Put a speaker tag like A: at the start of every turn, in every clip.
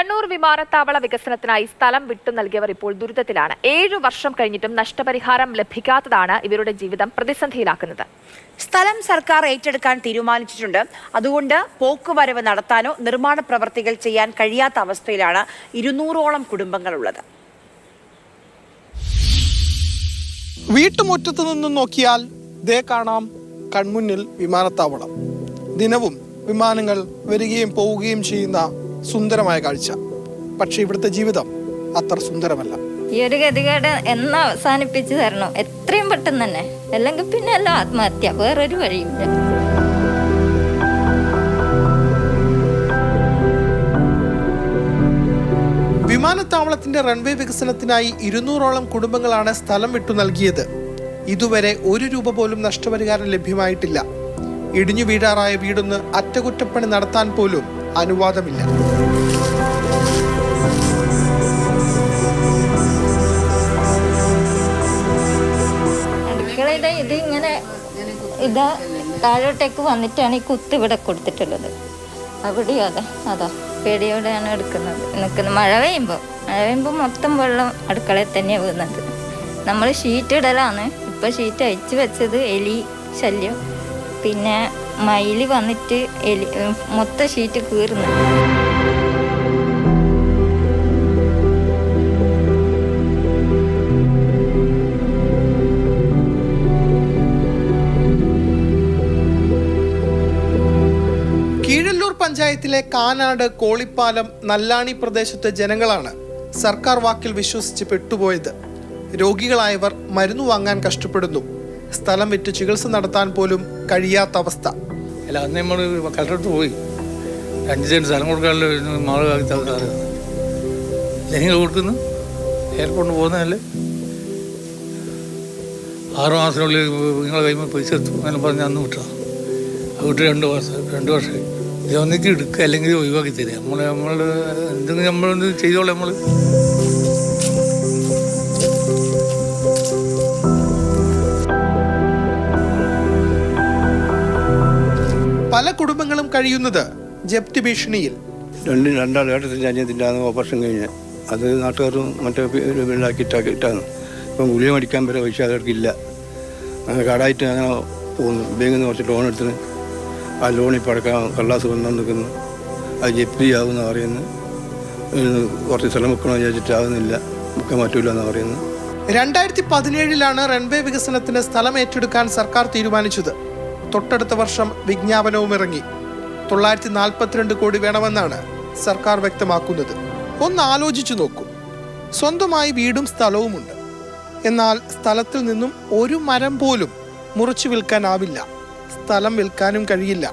A: കണ്ണൂർ വിമാനത്താവള വികസനത്തിനായി സ്ഥലം വിട്ടു നൽകിയവർ ഇപ്പോൾ ദുരിതത്തിലാണ്. ഏഴു വർഷം കഴിഞ്ഞിട്ടും നഷ്ടപരിഹാരം ലഭിക്കാത്തതാണ് ഇവരുടെ ജീവിതം പ്രതിസന്ധിയിലാക്കുന്നത്.
B: സ്ഥലം സർക്കാർ ഏറ്റെടുക്കാൻ തീരുമാനിച്ചിട്ടുണ്ട്. അതുകൊണ്ട് പോക്കുവരവ് നടത്താനോ നിർമ്മാണ പ്രവർത്തികൾ ചെയ്യാൻ കഴിയാത്ത അവസ്ഥയിലാണ് ഇരുന്നൂറോളം കുടുംബങ്ങളുള്ളത്.
C: വീട്ടുമുറ്റത്ത് നിന്നും നോക്കിയാൽ ദേ കാണാം കൺമുന്നിൽ വിമാനത്താവളം. ദിനവും വിമാനങ്ങൾ വരികയും പോവുകയും ചെയ്യുന്ന സുന്ദരമായ കാഴ്ച. പക്ഷേ ഇവിടുത്തെ ജീവിതം അത്ര സുന്ദരമല്ല.
D: ഈ ഒരു ഗതികേട് എന്ന അവസാനിപ്പിച്ചു തരണം. എത്രയും പെട്ടെന്ന് തന്നെ. അല്ലെങ്കിൽ പിന്നെ എല്ലാം ആത്മഹത്യ. വേറൊരു വഴിയില്ല
C: വിമാനത്താവളത്തിന്റെ റൺവേ വികസനത്തിനായി ഇരുന്നൂറോളം കുടുംബങ്ങളാണ് സ്ഥലം വിട്ടു നൽകിയത്. ഇതുവരെ ഒരു രൂപ പോലും നഷ്ടപരിഹാരം ലഭ്യമായിട്ടില്ല. ഇടിഞ്ഞു വീഴാറായ വീടൊന്ന് അറ്റകുറ്റപ്പണി നടത്താൻ പോലും അനുവാദമില്ല.
D: ഇത് ഇങ്ങനെ ഇതാ താഴോട്ടേക്ക് വന്നിട്ടാണ് ഈ കുത്ത് ഇവിടെ കൊടുത്തിട്ടുള്ളത്. അവിടെയും അതെ അതാ. പേടിയോടെയാണ് എടുക്കുന്നത്. നിൽക്കുന്നത്. മഴ പെയ്യുമ്പോൾ മഴ പെയ്യുമ്പോൾ മൊത്തം വെള്ളം അടുക്കളയിൽ തന്നെയാണ് വീഴുന്നത് നമ്മൾ ഷീറ്റ് ഇടലാണ്. ഇപ്പം ഷീറ്റ് അഴിച്ചു വെച്ചത് എലി ശല്യം. പിന്നെ മയിൽ വന്നിട്ട് എലി മൊത്തം ഷീറ്റ് കീറുന്നു.
C: പഞ്ചായത്തിലെ കാനാട് കോളിപ്പാലം നല്ലാണി പ്രദേശത്തെ ജനങ്ങളാണ് സർക്കാർ വാക്കിൽ വിശ്വസിച്ച് പെട്ടുപോയത്. രോഗികളായവർ മരുന്ന് വാങ്ങാൻ കഷ്ടപ്പെടുന്നു. സ്ഥലം വിറ്റ് ചികിത്സ നടത്താൻ പോലും കഴിയാത്ത അവസ്ഥ.
E: അല്ല അന്ന് നമ്മൾ കലക്ടറത്ത് പോയി. അഞ്ച് സെന്റ് സ്ഥലം കൊടുക്കാനുള്ള മാളുകാക്കി നിങ്ങൾ കൊടുക്കുന്നു. എയർപോർട്ടിൽ പോകുന്നതല്ലേ? ആറ് മാസത്തിനുള്ളിൽ നിങ്ങളെ കൈമ പൈസ എത്തും അങ്ങനെ പറഞ്ഞ് അന്ന് വിട്ടാ വിട്ട് രണ്ട് വർഷം രണ്ട് വർഷമായി ഇത് ഒന്നിച്ച് എടുക്കുക അല്ലെങ്കിൽ ഒഴിവാക്കി തരിക. നമ്മൾ നമ്മൾ എന്തെങ്കിലും നമ്മളൊന്ന് ചെയ്തോളാം നമ്മൾ
C: പല കുടുംബങ്ങളും കഴിയുന്നത് ജപ്തി ഭീഷണിയിൽ.
F: രണ്ട് രണ്ടാൾ ഏട്ടത്തിന്റെ അനിയത്തിന്റെ ആണ് ഓപ്പറേഷൻ കഴിഞ്ഞ് അത് നാട്ടുകാരും മറ്റേ വീടാക്കിയിട്ടാക്കി ഇട്ടാണ് ഇപ്പം ഗുളിക മേടിക്കാൻ വരെ പൈസ അവർക്കില്ല അങ്ങനെ കടായിട്ട് അങ്ങനെ പോകുന്നു. ബാങ്കിൽ നിന്ന് കുറച്ച് ലോൺ എടുത്തിന്. ആ ലോൺ ഇപ്പോൾ അടക്കാൻ കള്ളാസ് കൊണ്ടു നിൽക്കുന്നു. അത് ജപ്തി ആകുമെന്ന് പറയുന്നു കുറച്ച് സ്ഥലം വെക്കണമെന്ന് വിചാരിച്ചിട്ട് ആവുന്നില്ല. വെക്കാൻ പറ്റൂല എന്ന് പറയുന്നു
C: രണ്ടായിരത്തി പതിനേഴിലാണ് റൺവേ വികസനത്തിന് സ്ഥലം ഏറ്റെടുക്കാൻ സർക്കാർ തീരുമാനിച്ചത്. തൊട്ടടുത്ത വർഷം വിജ്ഞാപനവും ഇറങ്ങി. തൊള്ളായിരത്തി നാൽപ്പത്തിരണ്ട് കോടി വേണമെന്നാണ് സർക്കാർ വ്യക്തമാക്കുന്നത്. ഒന്ന് ആലോചിച്ചു നോക്കൂ. സ്വന്തമായി വീടും സ്ഥലവുമുണ്ട്. എന്നാൽ സ്ഥലത്തിൽ നിന്നും ഒരു മരം പോലും മുറിച്ചു വിൽക്കാനാവില്ല. സ്ഥലം വിൽക്കാനും കഴിയില്ല.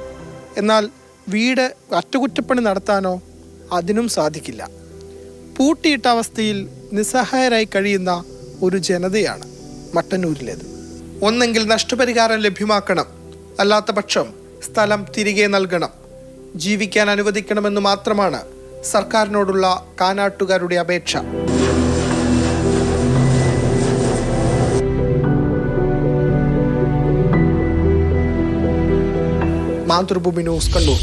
C: എന്നാൽ വീട് അറ്റകുറ്റപ്പണി നടത്താനോ അതിനും സാധിക്കില്ല. പൂട്ടിയിട്ട അവസ്ഥയിൽ നിസ്സഹായരായി കഴിയുന്ന ഒരു ജനതയാണ് മട്ടന്നൂരിലേത്. ഒന്നെങ്കിൽ നഷ്ടപരിഹാരം ലഭ്യമാക്കണം. അല്ലാത്ത പക്ഷം സ്ഥലം തിരികെ നൽകണം. ജീവിക്കാൻ അനുവദിക്കണമെന്ന് മാത്രമാണ് സർക്കാരിനോടുള്ള കാനാട്ടുകാരുടെ അപേക്ഷ. മാതൃഭൂമി ന്യൂസ് കണ്ണൂർ.